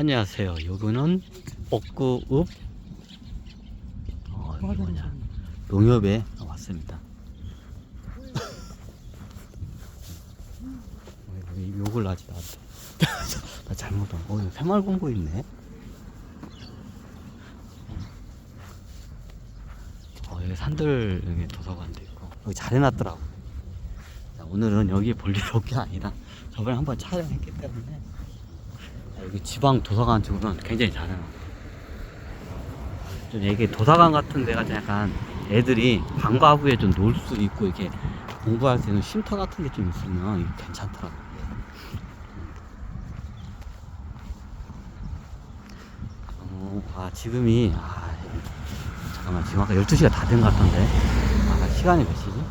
안녕하세요. 여기는 옥구읍 어, 뭐냐 농협에 왔습니다. 왜 욕을 하지 나한테? 나 잘못한. 어, 여기 새마을공고 있네. 어, 여기 산들 여기 도서관도 있고 여기 잘 해놨더라고. 자, 오늘은 여기 볼일올게 아니라 저번에 한번 촬영했기 때문에 아, 여기 지방 도서관 쪽으로는 굉장히 잘 해놨어. 좀 이게 도서관 같은 데가 좀 약간 애들이 방과 후에 좀 놀 수 있고 이렇게 공부할 수 있는 쉼터 같은 게 좀 있으면 괜찮더라고. 어, 아 지금이 아 잠깐만 지금 아까 12시가 다 된 것 같던데 아까 시간이 몇 시지?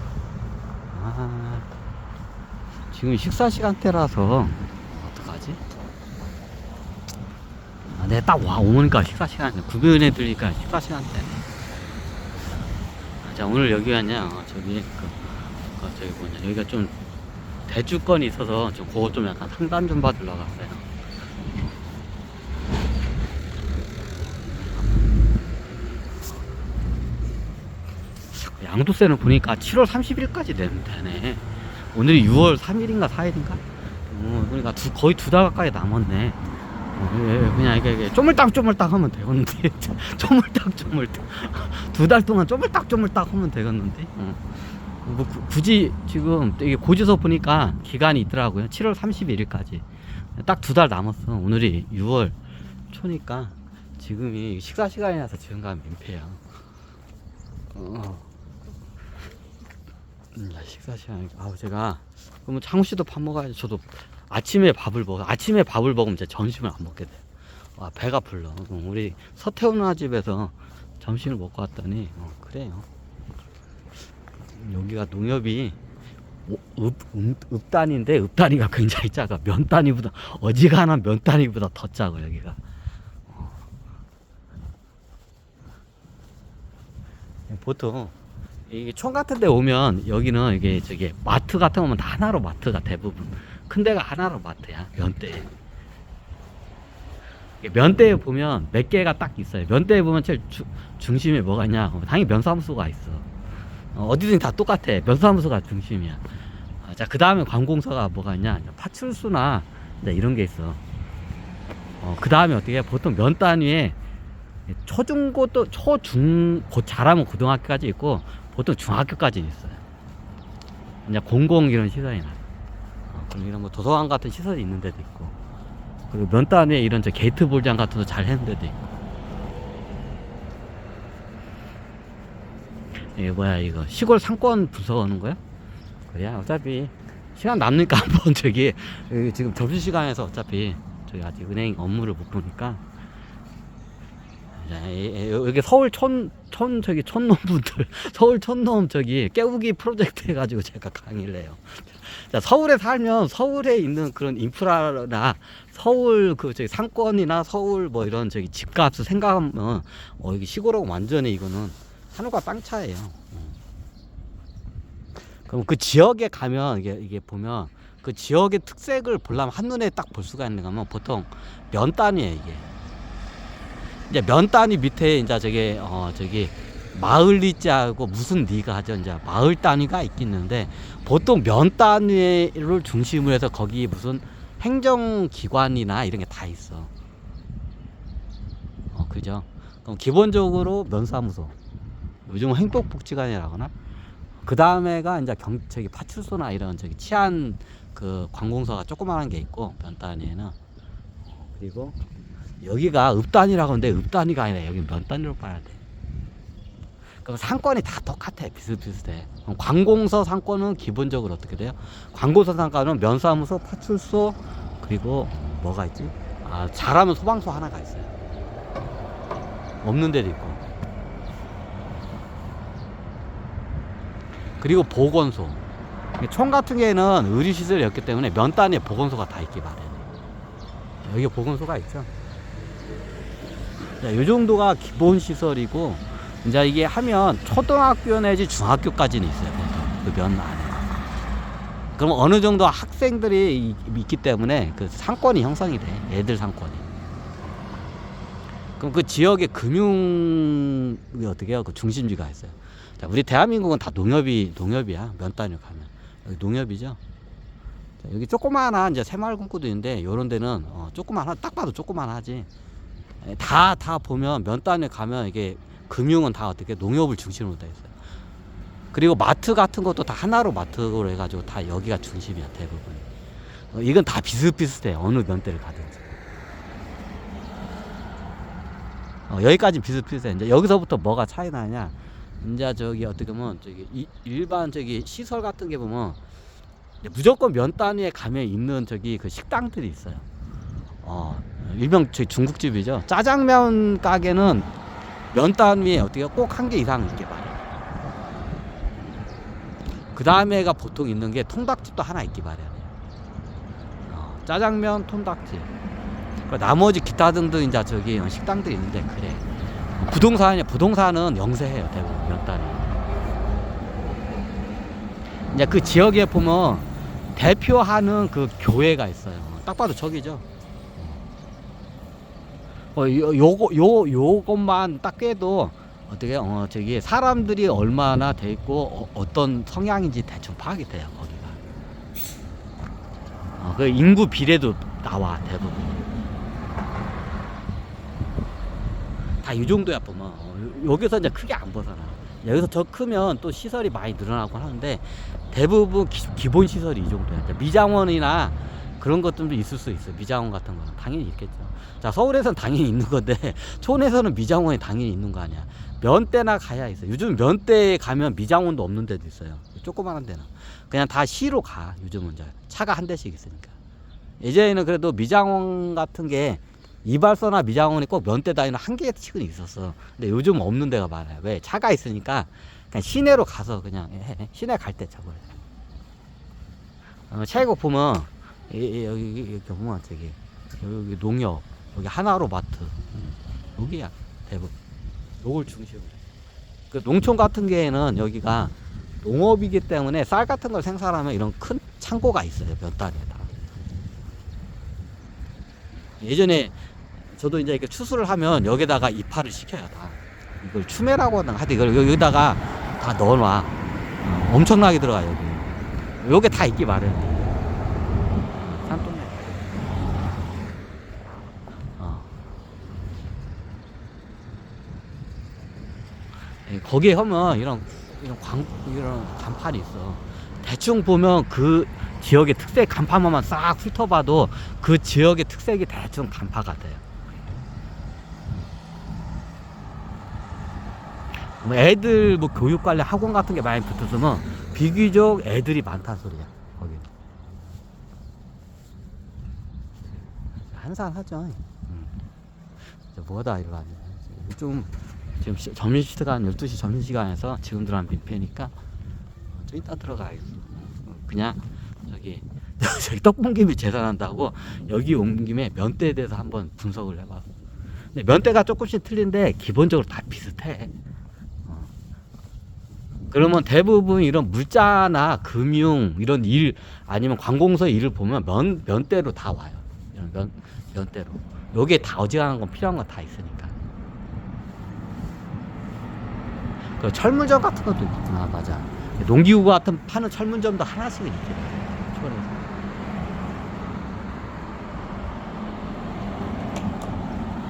아 지금 식사 시간대라서 어떡하지? 아, 내가 딱와 오니까 식사 시간이네 구변에 들리니까 식사 시간대 아, 자 오늘 여기 왔냐 어, 저기 그, 어, 저기 뭐냐 여기가 좀 대주권이 있어서 좀 그거 좀 약간 상담 좀 받으러 갔어요 양도세는 보니까 7월 30일까지 내면 되네. 오늘이 6월 3일인가 4일인가? 어, 그러니까 두, 거의 두 달 가까이 남았네. 어, 예, 예, 그냥 이게, 이게 쪼물딱 쪼물딱 하면 되겠는데. 쪼물딱 쪼물딱. 두 달 동안 쪼물딱 쪼물딱 하면 되겠는데. 어. 뭐 구- 굳이 지금 이게 고지서 보니까 기간이 있더라고요. 7월 31일까지. 딱 두 달 남았어. 오늘이 6월 초니까 지금이 식사 시간이라서 지금 가면 민폐야. 어. 음, 나 식사 시간 아우 제가 그러면 창우 씨도 밥 먹어야지 저도 아침에 밥을 먹어 아침에 밥을 먹으면 이제 점심을 안 먹게 돼. 와 배가 불러. 어, 우리 서태훈 누나 집에서 점심을 먹고 왔더니 어, 그래요. 여기가 농협이 오- 읍, 읍, 읍 단인데 읍단위가 굉장히 작아. 면단위보다 어지간한 면단위보다 더 작아 여기가. 어. 보통 이게 촌 같은 데 오면 여기는 이게 저기 마트 같은 거 오면 다 하나로 마트가 대부분 큰 데가 하나로 마트야 면대 면대에 보면 몇 개가 딱 있어요. 면대에 보면 제일 주- 중심에 뭐가 있냐? 어, 당연히 면사무소가 있어. 어, 어디든 다 똑같아. 면사무소가 중심이야. 아, 자그 다음에 관공서가 뭐가 있냐 파출소나 이런 게 있어. 어, 그 다음에 어떻게 해? 보통 면 단위에 초중고도 초중 고 잘하면 고등학교까지 있고 보통 중학교까지 있어요. 이제 공공 이런 시설이나 이런 뭐 도서관 같은 시설이 있는 데도 있고. 그리고 면 단위에 이런 저 게이트 볼장 같은 거 잘 해놓은 데도 있고. 이게 뭐야 이거. 시골 상권 부서 오는 거야? 그래 어차피 시간 남으니까 한번 저기 여기 지금 점심 시간에서 어차피 저기 아직 은행 업무를 못 보니까 여기 서울 촌, 촌, 저기 촌놈분들, 서울 촌놈 저기 깨우기 프로젝트 해가지고 제가 강의를 해요. 자, 서울에 살면 서울에 있는 그런 인프라나 서울 그 저기 상권이나 서울 뭐 이런 저기 집값을 생각하면 어, 여기 시골하고 완전히 이거는 하늘과 땅 차이에요. 어. 그럼 그 지역에 가면 이게, 이게 보면 그 지역의 특색을 보려면 한눈에 딱 볼 수가 있는 거면 보통 면 단위에 이게. 이제 면 단위 밑에 이제 저기 어 저기 마을 리자하고 무슨 리가 하죠 이제 마을 단위가 있겠는데 보통 면 단위를 중심으로 해서 거기 무슨 행정기관이나 이런 게 다 있어. 어 그죠? 그럼 기본적으로 면사무소 요즘 은 행복복지관이라거나 그 다음에가 이제 경 저기 파출소나 이런 저기 치안 그 관공서가 조그만한 게 있고 면 단위에는 어, 그리고 여기가 읍단이라고 하는데 읍단위가 아니라 여기 면 단위로 봐야 돼. 그럼 상권이 다 똑같아. 비슷비슷해. 관공서 상권은 기본적으로 어떻게 돼요? 관공서 상권은 면사무소, 파출소, 그리고 뭐가 있지? 아, 잘하면 소방서 하나가 있어요. 없는 데도 있고. 그리고 보건소. 총 같은 경우에는 의료시설이 없기 때문에 면 단위에 보건소가 다 있기 마련해. 여기 보건소가 있죠. 자, 요 정도가 기본 시설이고 이제 이게 하면 초등학교 내지 중학교까지는 있어요. 그면 안에. 그럼 어느 정도 학생들이 이- 있기 때문에 그 상권이 형성이 돼. 애들 상권이. 그럼 그 지역의 금융이 어떻게 해요? 그 중심지가 있어요. 자, 우리 대한민국은 다 농협이 농협이야. 면 단위로 가면 여기 농협이죠. 자, 여기 조그마한 이제 새마을금고도 있는데 요런 데는 어, 조그마한 딱 봐도 조그마하지. 다 다 보면 면 단위에 가면 이게 금융은 다 어떻게 농협을 중심으로 돼 있어요. 그리고 마트 같은 것도 다 하나로 마트로 해가지고 다 여기가 중심이야 대부분. 어, 이건 다 비슷비슷해 어느 면대를 가든지. 어, 여기까지 비슷비슷해. 이제 여기서부터 뭐가 차이 나냐? 이제 저기 어떻게 보면 저기 이- 일반 저기 시설 같은 게 보면 무조건 면 단위에 가면 있는 저기 그 식당들이 있어요. 어, 일명 저기 중국집이죠. 짜장면 가게는 면 단위에 어떻게 꼭 한 개 이상 있게 말이야. 그 다음에가 보통 있는 게 통닭집도 하나 있기 마련이에요. 어, 짜장면, 통닭집. 그 나머지 기타 등등 이제 저기 식당들이 있는데 그래. 부동산이 부동산은 영세해요 대부분 몇 단위. 이제 그 지역에 보면 대표하는 그 교회가 있어요. 딱 봐도 저기죠. 어, 요, 요거 요 요것만 딱 꿰도 어떻게 어 저기 사람들이 얼마나 돼 있고 어, 떤 성향인지 대충 파악이 돼요 거기가. 어, 그 인구 비례도 나와 대부분. 다 이 정도야 보면 어, 요- 여기서 이제 크게 안 벗어나. 여기서 더 크면 또 시설이 많이 늘어나고 하는데 대부분 기, 본 시설이 이 정도야. 미장원이나 그런 것들도 있을 수 있어. 미장원 같은 거는 당연히 있겠죠. 자 서울에서는 당연히 있는 건데 촌에서는 미장원이 당연히 있는 거 아니야. 면대나 가야 있어. 요즘 면대에 가면 미장원도 없는 데도 있어요. 조그마한 데는 그냥 다 시로 가. 요즘은 이제 차가 한 대씩 있으니까. 예전에는 그래도 미장원 같은 게 이발소나 미장원이 꼭 면대 다니는 한 개씩은 있었어. 근데 요즘 없는 데가 많아요. 왜? 차가 있으니까 그냥 시내로 가서 그냥 해. 시내 갈 때 저거. 어, 차이고 보면 여기 여기 이렇게 보면 저기 여기 농협 여기 하나로 마트 음, 여기야 대부분 요걸 중심으로. 그 농촌 같은 경우에는 여기가 농업이기 때문에 쌀 같은 걸 생산하면 이런 큰 창고가 있어요 몇 달에다. 예전에 저도 이제 이렇게 추수를 하면 여기다가 이파를 시켜요 다. 이걸 추매라고 하나 하여튼 이걸 여기다가 다 넣어놔. 어, 엄청나게 들어가 여기. 요게 다 있기 마련이에요. 산동네. 어. 예, 거기에 하면 이런 이런 광 이런 간판이 있어. 대충 보면 그 지역의 특색 간판만 싹 훑어봐도 그 지역의 특색이 대충 간파 같아요. 뭐 애들 뭐 교육 관련 학원 같은 게 많이 붙었으면 비교적 애들이 많다는 소리야. 거기. 한산 하죠. 음. 뭐다 앉아. 좀 지금 시- 점심시간 12시 점심시간에서 지금 들어간 빈폐니까 좀 이따 들어가야겠어. 그냥 저기 저기 떡볶이비 재산한다고 여기 온 김에 면대에 대해서 한번 분석을 해봐. 근데 면대가 조금씩 틀린데 기본적으로 다 비슷해. 어. 그러면 대부분 이런 물자나 금융 이런 일 아니면 관공서 일을 보면 면 면대로 다 와요. 이런 면 면대로. 여기에 다 어지간한 건 필요한 건 다 있으니까. 그 철문점 같은 것도 있구나 맞아. 농기구 같은 파는 철문점도 하나씩은 있겠다. 촌에서.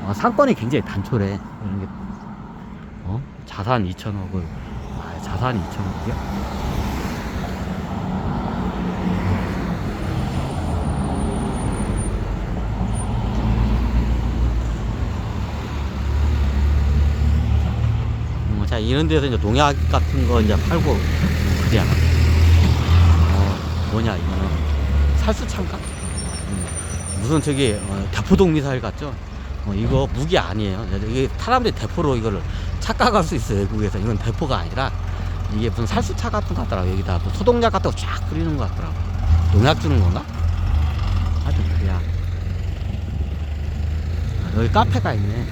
아, 상권이 굉장히 단촐해. 이런 게, 어? 자산 2천억을, 아, 자산이 2천억이야? 어, 자, 이런 데서 이제 농약 같은 거 이제 팔고, 그래야. 어, 뭐냐, 이거는. 살수창가? 음, 무슨 저기, 어, 대포동 미사일 같죠? 어, 이거 무기 아니에요. 이게 사람들이 대포로 이거를 착각할 수 있어요. 외국에서. 이건 대포가 아니라 이게 무슨 살수차 같은 거 같더라고. 여기다 뭐 소독약 같은 거 쫙 뿌리는 거 같더라고. 농약 주는 건가? 하여튼 그래야. 아, 여기 카페가 있네.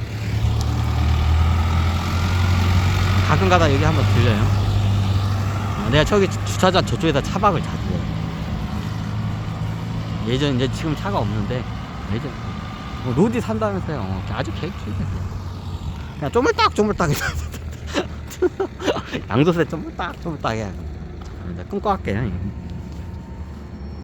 가끔 가다 여기 한번 들려요. 어, 내가 저기 주- 주차장 저쪽에다 차박을 자주 해. 예전 이제 지금 차가 없는데 예전 뭐 로디 산다면서요. 어, 아주 계획 중이었어요. 그냥 쪼물딱 쪼물딱 양도세 쪼물딱 쪼물딱 돼. 이제 끊고 할게요.